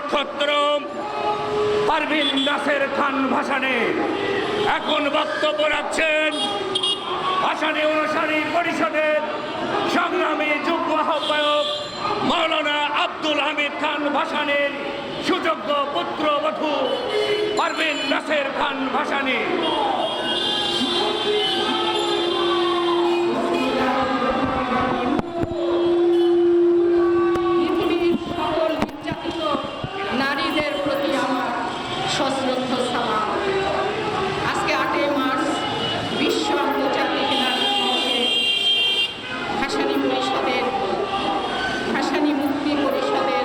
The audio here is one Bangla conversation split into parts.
নক্ষত্র পারভিন নাসের খান ভাসানে। এখন বক্তব্য রাখছেন ভাসানী অনুসারী পরিষদের সংগ্রামী যুগ্ম আহ্বায়ক মৌলানা আব্দুল হামিদ খান ভাসানের সুযোগ্য পুত্র পুত্রবধূ পারভিন নাসের খান ভাসানী পৃথিবীর সকল নির্যাতিত নারীদের প্রতি আমার সশ্রদ্ধ সালাম আজকে আটই মার্চ বিশ্ব আন্তর্জাতিক নারী দিবসে ভাসানী পরিষদের ভাসানী মুক্তি পরিষদের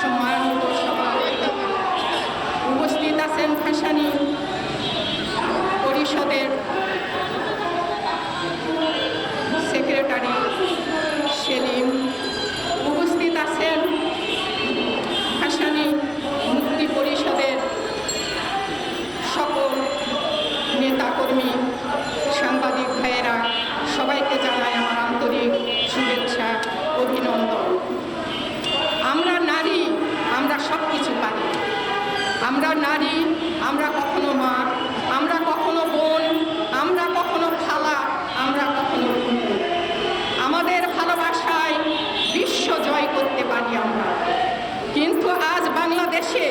সম্মানিত সভাপতি উপস্থিত আছেন ভাসানী পরিষদের সেক্রেটারি সেলিম উপস্থিত আছেন ভাসানী মুক্তি পরিষদের সকল নেতাকর্মী সাংবাদিক ভাইয়েরা সবাইকে জানাই আমার আন্তরিক শুভেচ্ছা অভিনন্দন আমরা নারী আমরা সব কিছু পারি আমরা নারী আমরা কখনো মা আমরা কখনো বোন আমরা কখনো খালা আমরা কখনো কুকুর আমাদের ভালোবাসায় বিশ্ব জয় করতে পারি আমরা কিন্তু আজ বাংলাদেশে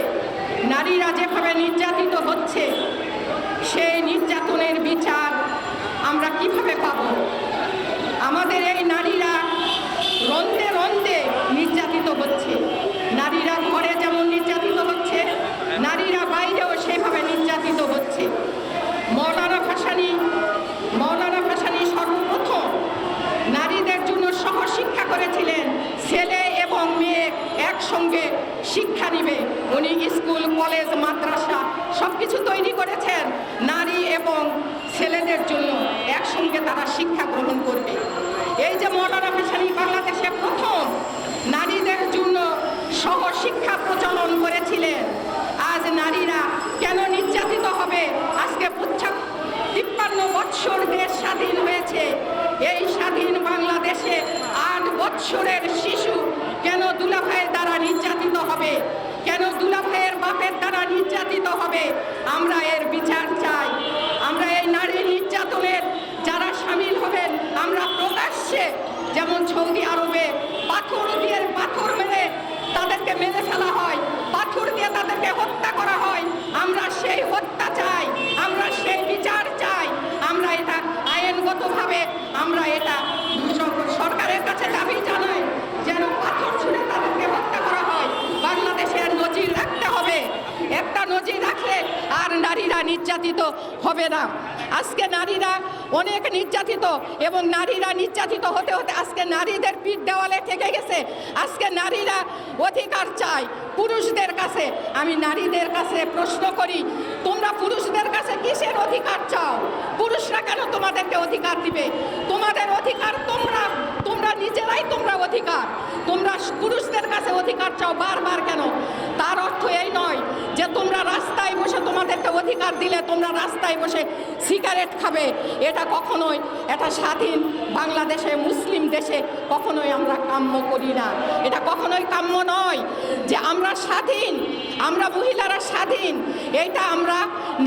নারীরা যেভাবে নির্যাতিত হচ্ছে সেই নির্যাতনের বিচার আমরা কীভাবে পাব। আমাদের এই নারীরা রন্দে রন্দে নির্যাতিত হচ্ছে। নারীরা ঘরে যেমন নির্যাতিত হচ্ছে, নারীরা বাইরেও সেভাবে নির্যাতিত হচ্ছে। মৌলানা ভাসানী মৌলানা ভাসানী সর্বপ্রথম নারীদের জন্য সহশিক্ষা করেছিলেন। ছেলে এবং মেয়ে একসঙ্গে শিক্ষা নিবে। উনি স্কুল, কলেজ, মাদ্রাসা সব কিছু তৈরি ছেলেদের জন্য একসঙ্গে তারা শিক্ষা গ্রহণ করবে। এই যে মৌলানা ভাসানী বাংলাদেশে প্রথম নারীদের জন্য সহ শিক্ষা প্রচলন করেছিলেন, আজ নারীরা কেন নির্যাতিত হবে? আজকে তিপ্পান্ন বৎসর দেশ স্বাধীন হয়েছে। এই স্বাধীন বাংলাদেশে আট বৎসরের শিশু কেন দুলাভাইয়ের দ্বারা নির্যাতিত হবে? কেন দুলাভাইয়ের বাপের দ্বারা নির্যাতিত হবে? আমরা এর বিচার চাই আমরা এই নারী নির্যাতনের যারা সামিল হবেন আমরা প্রকাশ্যে যেমন সৌদি আরবে পাথর দিয়ে পাথর মেরে তাদেরকে মেরে ফেলা হয় পাথর দিয়ে তাদেরকে হত্যা করা হয় আমরা সেই হত্যা চাই আমরা সেই বিচার চাই আমরা এটা আইনগতভাবে আমরা এটা সর- সরকারের কাছে দাবি জানাই যেন পাথর ছুঁড়ে তাদেরকে হত্যা করা হয় বাংলাদেশের নজির রাখতে হবে একটা নজির রাখলে আর নারীরা নির্যাতিত হবে না। আজকে নারীরা অনেক নির্যাতিত এবং নারীরা নির্যাতিত হতে হতে আজকে নারীদের পিঠ দেওয়ালে ঠেকে গেছে। আজকে নারীরা অধিকার চায় পুরুষদের কাছে। আমি নারীদের কাছে প্রশ্ন করি, তোমরা পুরুষদের কাছে কিসের অধিকার চাও? পুরুষরা কেন তোমাদেরকে অধিকার দিবে? তোমাদের অধিকার তোমরা তোমরা নিজেরাই তোমরা অধিকার। তোমরা পুরুষদের কাছে অধিকার চাও বারবার কেন তার অর্থ এই নয় যে তোমরা রাস্তায় বসে তোমাদেরকে অধিকার দিলে তোমরা রাস্তায় বসে সিগারেট খাবে। এটা কখনোই, এটা স্বাধীন বাংলাদেশে, মুসলিম দেশে কখনোই আমরা কাম্য করি না। এটা কখনোই কাম্য নয় যে আমরা স্বাধীন, আমরা মহিলারা স্বাধীন। এইটা আমরা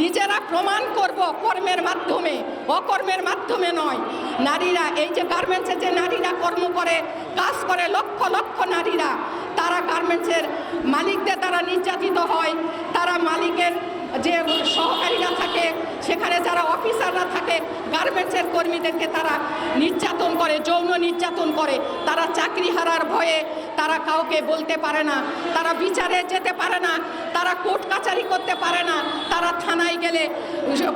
নিজেরা প্রমাণ করব কর্মের মাধ্যমে, অকর্মের মাধ্যমে নয়। নারীরা, এই যে গার্মেন্টসে যে নারীরা কর্ম করে, কাজ করে লক্ষ লক্ষ নারীরা, তারা গার্মেন্টসের মালিকদের তারা নির্যাতিত হয়, তারা মালিকের যে সহকারীরা থাকে, সেখানে যারা অফিসাররা থাকে, গার্মেন্টসের কর্মীদেরকে তারা নির্যাতন করে, যৌন নির্যাতন করে। তারা চাকরি হারার ভয়ে তারা কাউকে বলতে পারে না, তারা বিচারে যেতে পারে না, তারা কোর্ট কাচারি করতে পারে না, তারা থানায় গেলে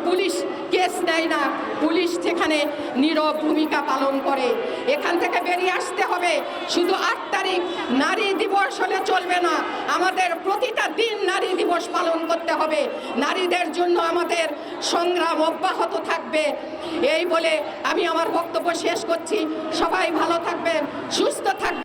পুলিশ কেস নেয় না, পুলিশ সেখানে নীরব ভূমিকা পালন করে। এখান থেকে বেরিয়ে আসতে হবে। শুধু আট তারিখ নারী দিবস হলে চলবে না, আমাদের প্রতিটা দিন নারী দিবস পালন করতে হবে। নারীদের জন্য আমাদের সংগ্রাম অব্যাহত থাকবে। এই বলে আমি আমার বক্তব্য শেষ করছি। সবাই ভালো থাকবেন, সুস্থ থাকবেন।